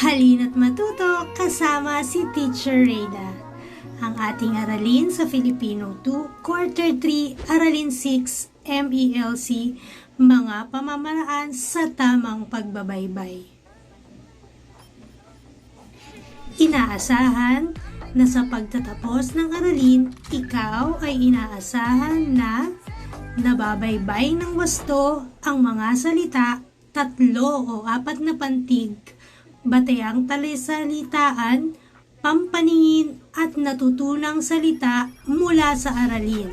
Halina't matuto kasama si Teacher Reyna. Ang ating aralin sa Filipino 2, Quarter 3, Aralin 6, MELC, mga pamamaraan sa tamang pagbabaybay. Inaasahan na sa pagtatapos ng aralin, ikaw ay inaasahan na nababaybay ng wasto ang mga salita, tatlo o apat na pantig, batayang talisalitaan, pampaningin at natutunang salita mula sa aralin.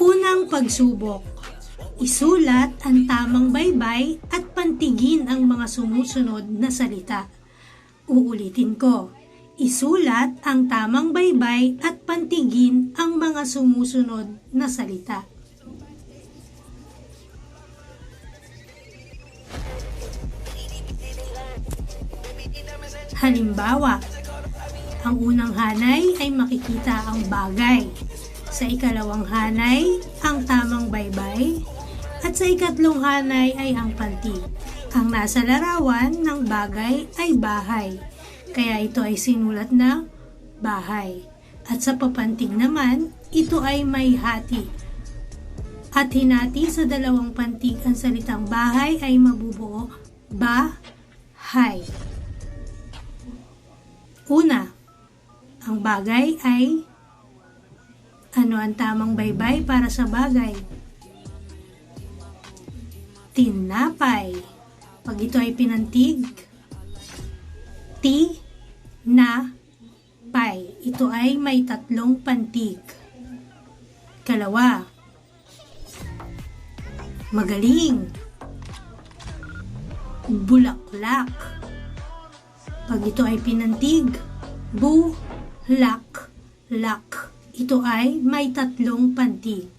Unang pagsubok. Isulat ang tamang baybay at pantigin ang mga sumusunod na salita. Uulitin ko. Isulat ang tamang baybay at pantigin ang mga sumusunod na salita. Halimbawa, ang unang hanay ay makikita ang bagay. Sa ikalawang hanay, ang tamang baybay. At sa ikatlong hanay ay ang pantig. Ang nasa larawan ng bagay ay bahay. Kaya ito ay sinulat na bahay. At sa papantig naman, ito ay may hati. At hinati sa dalawang pantig ang salitang bahay ay mabubuo ba-hay. Una, ang bagay ay ano ang tamang baybay para sa bagay? Tinapay. Pag ito ay pinantig, ti, na, pay. Ito ay may tatlong pantig. Kalawa, magaling. Bulaklak. Pag ito ay pinantig, bu, lak, lak. Ito ay may tatlong pantig.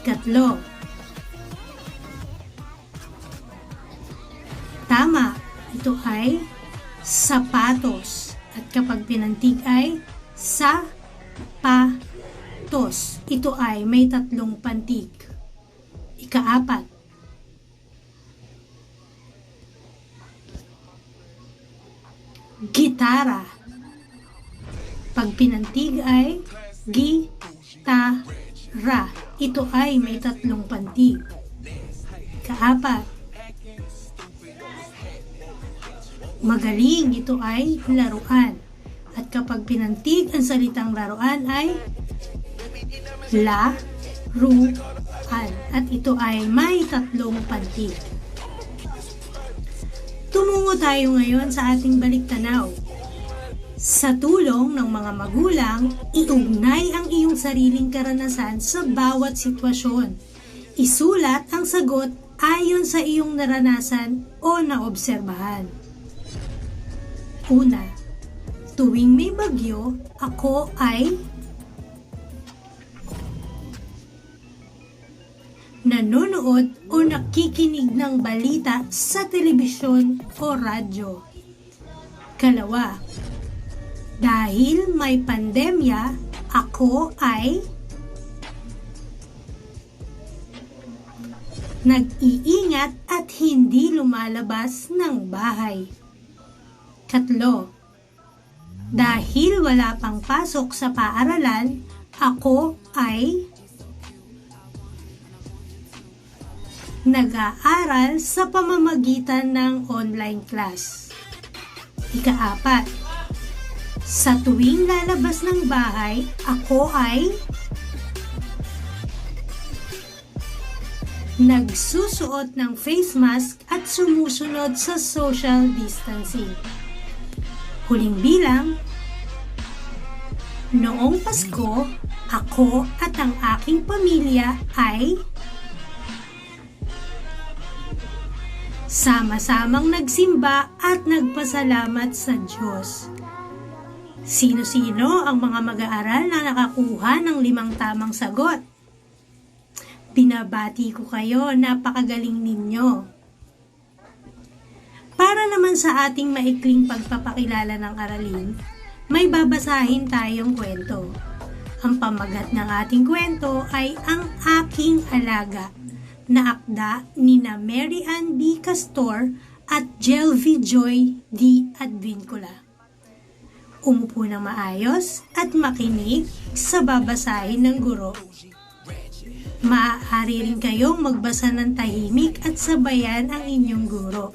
Katlo. Tama. Ito ay sapatos. At kapag pinantig ay sa pa tos. Ito ay may tatlong pantig. Ikaapat. Gitara. Pag pinantig ay gi-ta-ra. Ito ay may tatlong pantig. Kaapat. Magaling. Ito ay laruan. At kapag pinantig ang salitang laruan ay la, ru, an. At ito ay may tatlong pantig. Tumungo tayo ngayon sa ating baliktanaw. Sa tulong ng mga magulang, iugnay ang iyong sariling karanasan sa bawat sitwasyon. Isulat ang sagot ayon sa iyong naranasan o naobserbahan. Una, tuwing may bagyo, ako ay nanonood o nakikinig ng balita sa telebisyon o radyo. Kalawa, dahil may pandemya, ako ay nag-iingat at hindi lumalabas ng bahay. Katlo, dahil wala pang pasok sa paaralan, ako ay nag-aaral sa pamamagitan ng online class. Ikaapat, sa tuwing lalabas ng bahay, ako ay nagsusuot ng face mask at sumusunod sa social distancing. Huling bilang, noong Pasko, ako at ang aking pamilya ay sama-samang nagsimba at nagpasalamat sa Diyos. Sino-sino ang mga mag-aaral na nakakuha ng limang tamang sagot? Binabati ko kayo, napakagaling ninyo. Para naman sa ating maikling pagpapakilala ng aralin, may babasahin tayong kwento. Ang pamagat ng ating kwento ay Ang Aking Alaga na akda ni na Mary Ann B. Castor at Jelvi Joy D. Advincula. Umupo ng maayos at makinig sa babasahin ng guro. Maaari rin kayong magbasa ng tahimik at sabayan ang inyong guro.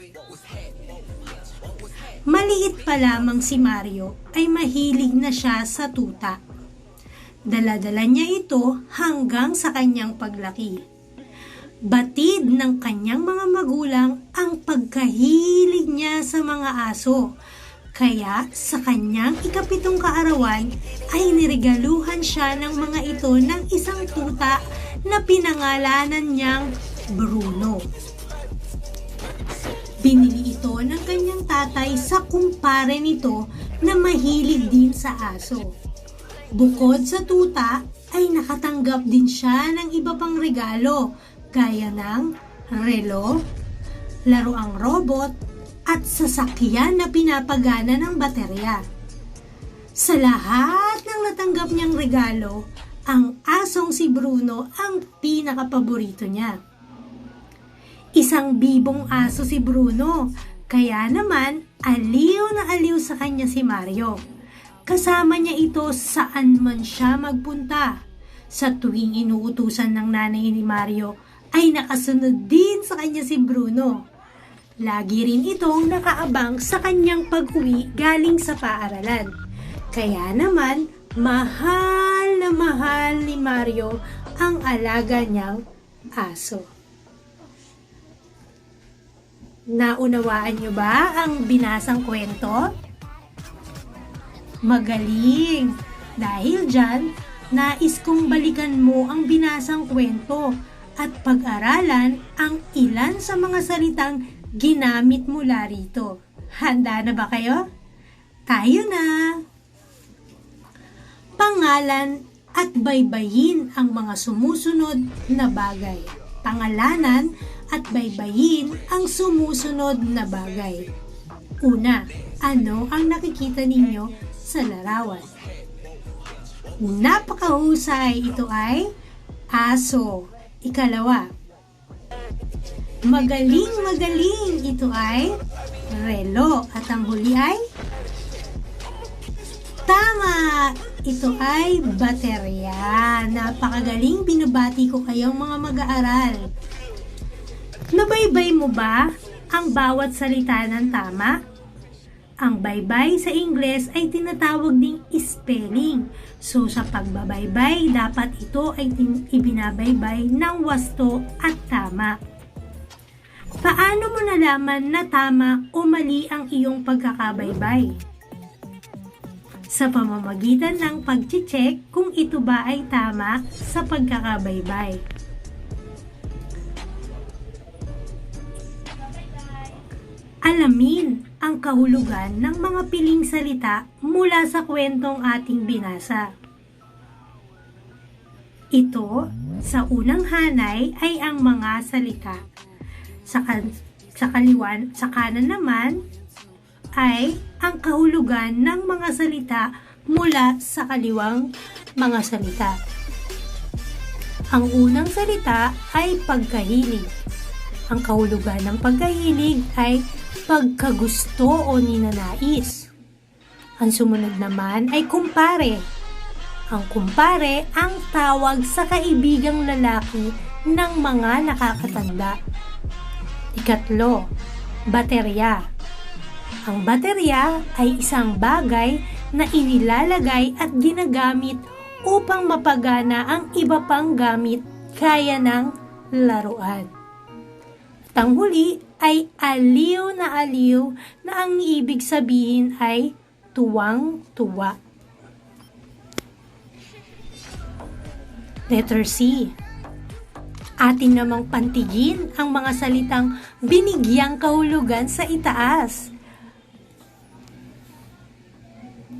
Maliit pa lamang si Mario ay mahilig na siya sa tuta. Daladala niya ito hanggang sa kanyang paglaki. Batid ng kanyang mga magulang ang pagkahilig niya sa mga aso. Kaya sa kanyang ikapitong kaarawan ay niregaluhan siya ng mga ito ng isang tuta na pinangalanan niyang Bruno. Binili ito ng kanyang tatay sa kumpare nito na mahilig din sa aso. Bukod sa tuta, ay nakatanggap din siya ng iba pang regalo gaya ng relo, laruang robot, at sasakyan na pinapagana ng baterya. Sa lahat ng natanggap niyang regalo, ang asong si Bruno ang pinakapaborito niya. Isang bibong aso si Bruno, kaya naman aliw na aliw sa kanya si Mario. Kasama niya ito saan man siya magpunta. Sa tuwing inuutusan ng nanay ni Mario, ay nakasunod din sa kanya si Bruno. Lagi rin itong nakaabang sa kanyang pag-uwi galing sa paaralan. Kaya naman, mahal na mahal ni Mario ang alaga niyang aso. Naunawaan niyo ba ang binasang kwento? Magaling! Dahil dyan, nais kong balikan mo ang binasang kwento at pag-aralan ang ilan sa mga salitang ginamit mula rito. Handa na ba kayo? Tayo na! Pangalan at baybayin ang mga sumusunod na bagay. Pangalanan at baybayin ang sumusunod na bagay. Una, ano ang nakikita ninyo sa larawan? Napakahusay ito ay aso. Ikalawa, magaling magaling. Ito ay relo. At ang huli ay tama. Ito ay baterya. Napakagaling. Binabati ko kayong mga mag-aaral. Nabaybay mo ba ang bawat salita ng tama? Ang baybay sa Ingles ay tinatawag ding spelling. So sa pagbabaybay, dapat ito ay ibinabaybay ng wasto at tama. Paano mo nalaman na tama o mali ang iyong pagkakabaybay? Sa pamamagitan ng pag-check kung ito ba ay tama sa pagkakabaybay. Alamin ang kahulugan ng mga piling salita mula sa kwentong ating binasa. Ito, sa unang hanay ay ang mga salita. Sa, kan- sa kaliwan, sa kanan naman ay ang kahulugan ng mga salita mula sa kaliwang mga salita. Ang unang salita ay pagkahilig. Ang kahulugan ng pagkahilig ay pagkagusto o ninanais. Ang sumunod naman ay kumpare. Ang kumpare ang tawag sa kaibigang lalaki ng mga nakakatanda. Ikatlo, baterya. Ang baterya ay isang bagay na inilalagay at ginagamit upang mapagana ang iba pang gamit kaya ng laruan. At ay aliw na aliw na ang ibig sabihin ay tuwang-tuwa. Letter C. Atin namang pantigin ang mga salitang binigyang kahulugan sa itaas.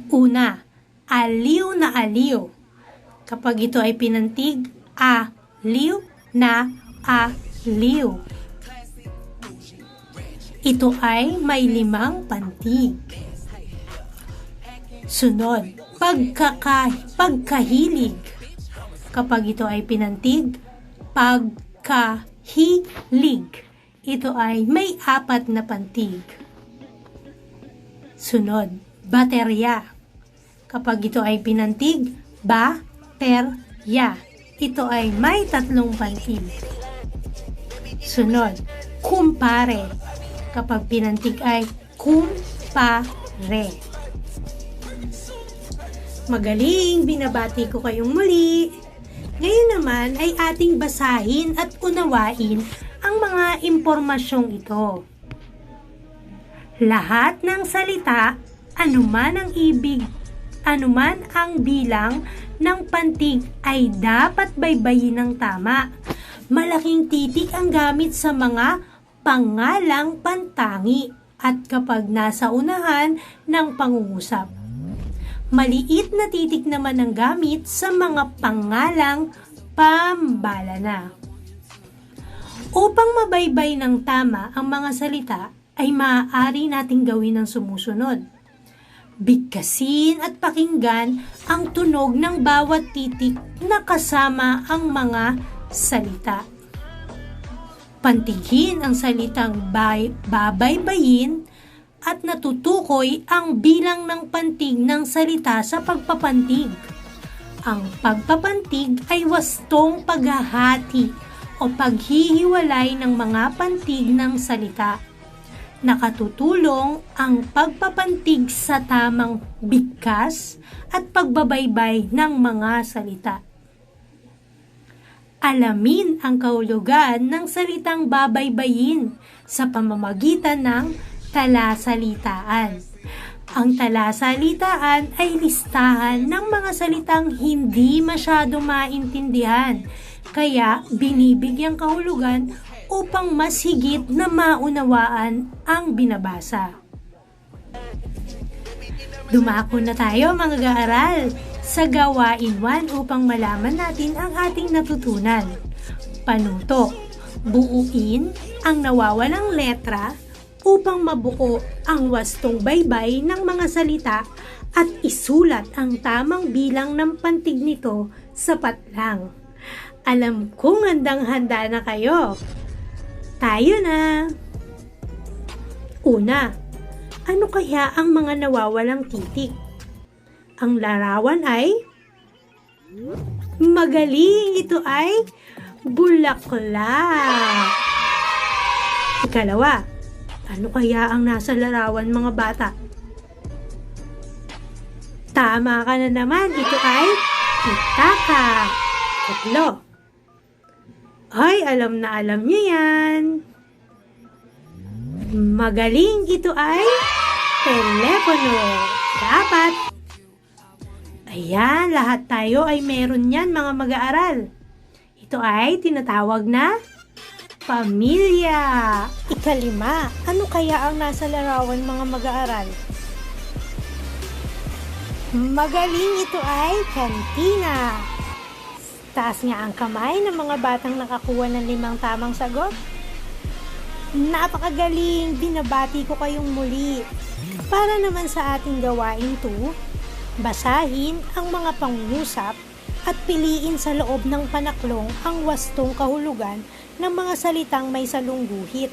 Una, aliw na aliw. Kapag ito ay pinantig, aliw na aliw. Ito ay may limang pantig. Sunod, pagkaka, pagkahilig. Kapag ito ay pinantig, pagkahilig. Ito ay may apat na pantig. Sunod, baterya. Kapag ito ay pinantig, ba-ter-ya. Ito ay may tatlong pantig. Sunod, kumpare. Kapag pinantig ay kumpare. Magaling, binabati ko kayong muli. Ngayon naman ay ating basahin at unawain ang mga impormasyong ito. Lahat ng salita, anuman ang ibig, anuman ang bilang ng pantig ay dapat baybayin ng tama. Malaking titik ang gamit sa mga pangalang pantangi at kapag nasa unahan ng pangungusap. Maliit na titik naman ang gamit sa mga pangalang pambala na. Upang mabaybay ng tama ang mga salita, ay maaari nating gawin ang sumusunod. Bigkasin at pakinggan ang tunog ng bawat titik na kasama ang mga salita. Pantigin ang salitang bay, babaybayin at natutukoy ang bilang ng pantig ng salita sa pagpapantig. Ang pagpapantig ay wastong paghahati o paghihiwalay ng mga pantig ng salita. Nakatutulong ang pagpapantig sa tamang bigkas at pagbabaybay ng mga salita. Alamin ang kahulugan ng salitang babaybayin sa pamamagitan ng talasalitaan. Ang talasalitaan ay listahan ng mga salitang hindi masyado maintindihan, kaya binibigyang kahulugan upang mas higit na maunawaan ang binabasa. Dumako na tayo mga gaaral sa gawain 1 upang malaman natin ang ating natutunan. Panuto, buuin ang nawawalang letra upang mabuo ang wastong baybay ng mga salita at isulat ang tamang bilang ng pantig nito sapat lang. Alam kong handang-handa na kayo. Tayo na! Una, ano kaya ang mga nawawalang titik? Ang larawan ay magaling ito ay bulaklak. Ikalawa, ano kaya ang nasa larawan mga bata? Tama ka na naman, ito ay pitaka. Tatlo. Ay, alam na alam niyo yan. Magaling ito ay telepono. Dapat. Ayan, lahat tayo ay meron yan mga mag-aaral. Ito ay tinatawag na pamilya. Ikalima, ano kaya ang nasa larawan mga mag-aaral? Magaling ito ay kantina. Taas nga ang kamay ng mga batang nakakuha ng limang tamang sagot. Napakagaling! Binabati ko kayong muli. Para naman sa ating gawain 2, basahin ang mga pangungusap at piliin sa loob ng panaklong ang wastong kahulugan ng mga salitang may salungguhit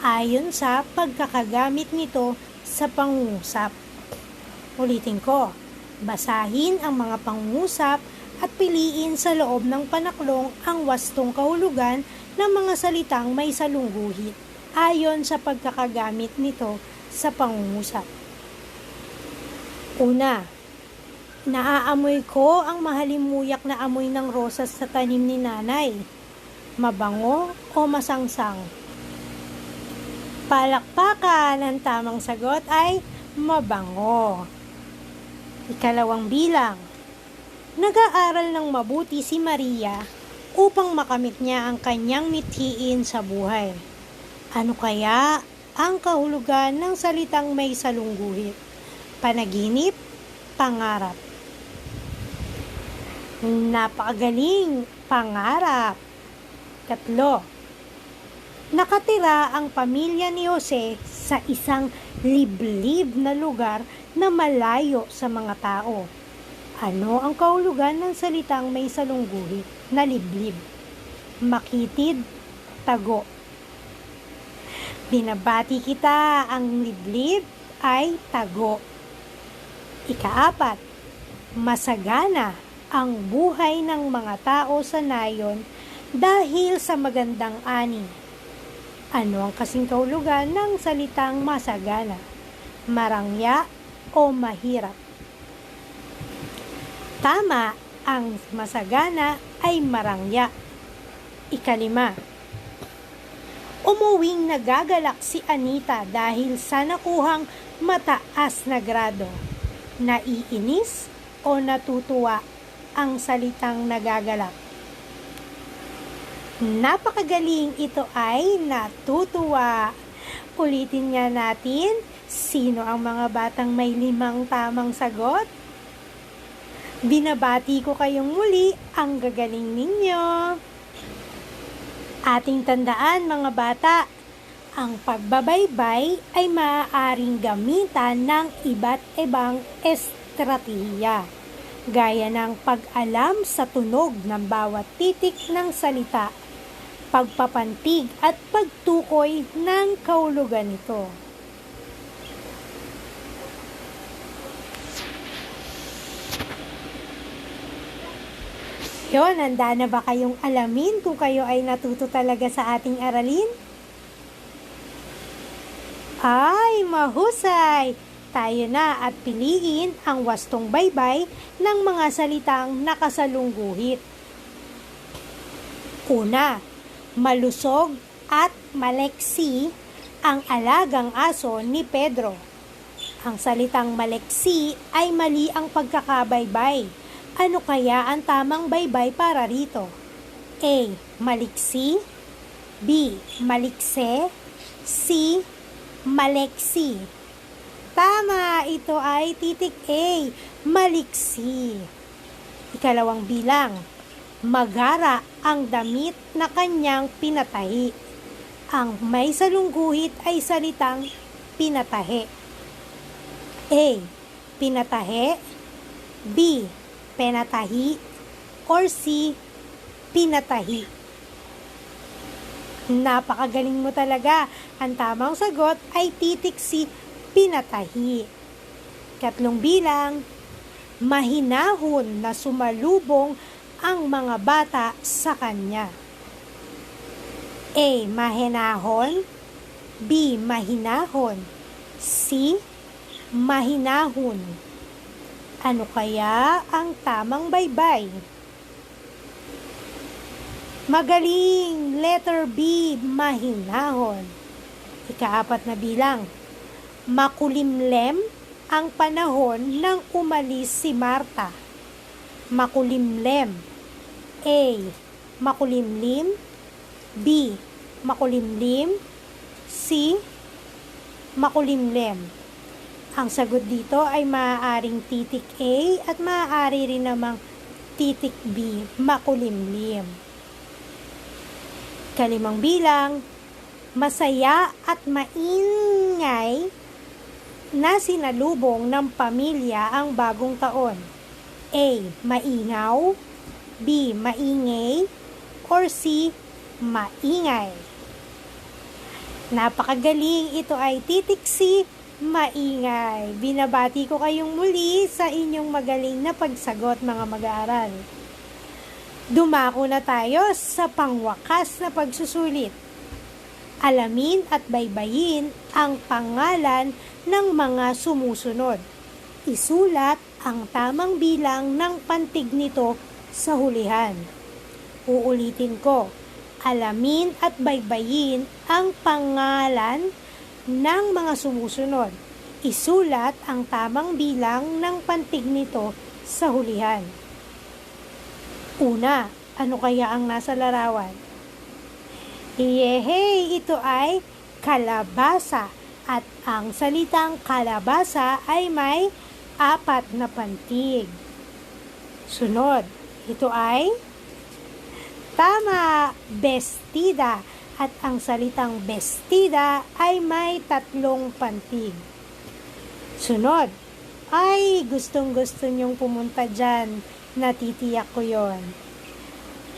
ayon sa pagkakagamit nito sa pangungusap. Ulitin ko, basahin ang mga pangungusap at piliin sa loob ng panaklong ang wastong kahulugan ng mga salitang may salungguhit ayon sa pagkakagamit nito sa pangungusap. Una, naaamoy ko ang mahalimuyak na amoy ng rosas sa tanim ni nanay. Mabango o masangsang? Palakpakan ang tamang sagot ay mabango. Ikalawang bilang, nag-aaral ng mabuti si Maria upang makamit niya ang kanyang mithiin sa buhay. Ano kaya ang kahulugan ng salitang may salungguhit? Panaginip, pangarap. Napakagaling, pangarap. Tatlo, nakatira ang pamilya ni Jose sa isang liblib na lugar na malayo sa mga tao. Ano ang kahulugan ng salitang may salungguhit na liblib? Makitid, tago. Binabati kita ang liblib ay tago. Ikaapat, masagana ang buhay ng mga tao sa nayon dahil sa magandang ani. Ano ang kasing kahulugan ng salitang masagana? Marangya o mahirap? Tama, ang masagana ay marangya. Ikalima, umuwing nagagalak si Anita dahil sa nakuhang mataas na grado. Naiinis o natutuwa ang salitang nagagalak? Napakagaling ito ay natutuwa. Ulitin nga natin, sino ang mga batang may limang tamang sagot? Binabati ko kayong muli ang gagaling ninyo. Ating tandaan mga bata, ang pagbabaybay ay maaaring gamitan ng iba't ibang estratehiya, gaya ng pag-alam sa tunog ng bawat titik ng salita, pagpapantig at pagtukoy ng kaulugan nito. Yon, handa na ba kayong alamin kung kayo ay natuto talaga sa ating aralin? Ay, mahusay! Tayo na at piliin ang wastong baybay ng mga salitang nakasalungguhit. Una, malusog at maleksi ang alagang aso ni Pedro. Ang salitang maleksi ay mali ang pagkakabaybay. Ano kaya ang tamang baybay para rito? A. Maliksi B. Malikse C. Maleksi Tama, ito ay titik A. Maliksi Ikalawang bilang Magara ang damit na kanyang pinatahi. Ang may salungguhit ay salitang pinatahi. A. Pinatahi B penatahi, or C, pinatahi. Napakagaling mo talaga. Ang tamang sagot ay titik si pinatahi. Katlong bilang, mahinahon na sumalubong ang mga bata sa kanya. A. Mahinahon B. Mahinahon C. Mahinahon ano kaya ang tamang baybay? Magaling! Letter B, mahinahon. Ikaapat na bilang. Makulimlem ang panahon nang umalis si Marta. Makulimlem. A. Makulimlim. B. Makulimlim. C. Makulimlem. Ang sagot dito ay maaaring titik A at maaari rin namang titik B, makulimlim. Kalimang bilang, masaya at maingay na sinalubong ng pamilya ang bagong taon. A. Maingaw B. Maingay or C. Maingay. Napakagaling, ito ay titik C maingay. Binabati ko kayong muli sa inyong magaling na pagsagot mga mag-aaral. Dumako na tayo sa pangwakas na pagsusulit. Alamin at baybayin ang pangalan ng mga sumusunod. Isulat ang tamang bilang ng pantig nito sa hulihan. Uulitin ko, alamin at baybayin ang pangalan ng mga sumusunod. Isulat ang tamang bilang ng pantig nito sa hulihan. Una, ano kaya ang nasa larawan? Yehey, ito ay kalabasa at ang salitang kalabasa ay may apat na pantig. Sunod, ito ay tama, bestida at ang salitang bestida ay may tatlong pantig. Sunod, ay gustong gusto nyong pumunta dyan. Natitiyak ko yon.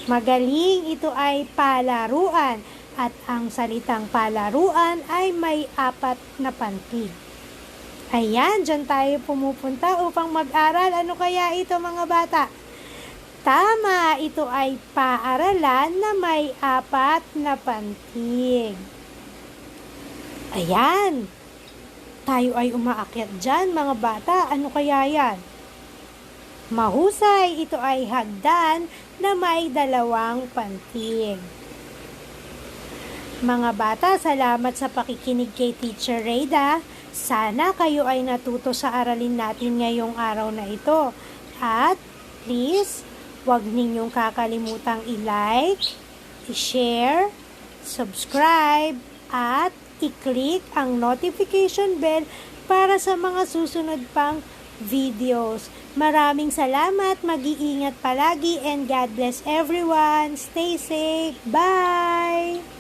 Magaling, ito ay palaruan at ang salitang palaruan ay may apat na pantig. Ayan, dyan tayo pumupunta upang mag-aral. Ano kaya ito mga bata? Tama, ito ay paaralan na may apat na pantig. Ayan, tayo ay umaakyat dyan mga bata. Ano kaya yan? Mahusay, ito ay hagdan na may dalawang pantig. Mga bata, salamat sa pakikinig kay Teacher Reda. Sana kayo ay natuto sa aralin natin ngayong araw na ito. At please, huwag ninyong kakalimutang i-like, i-share, subscribe, at i-click ang notification bell para sa mga susunod pang videos. Maraming salamat, mag-iingat palagi, and God bless everyone. Stay safe. Bye!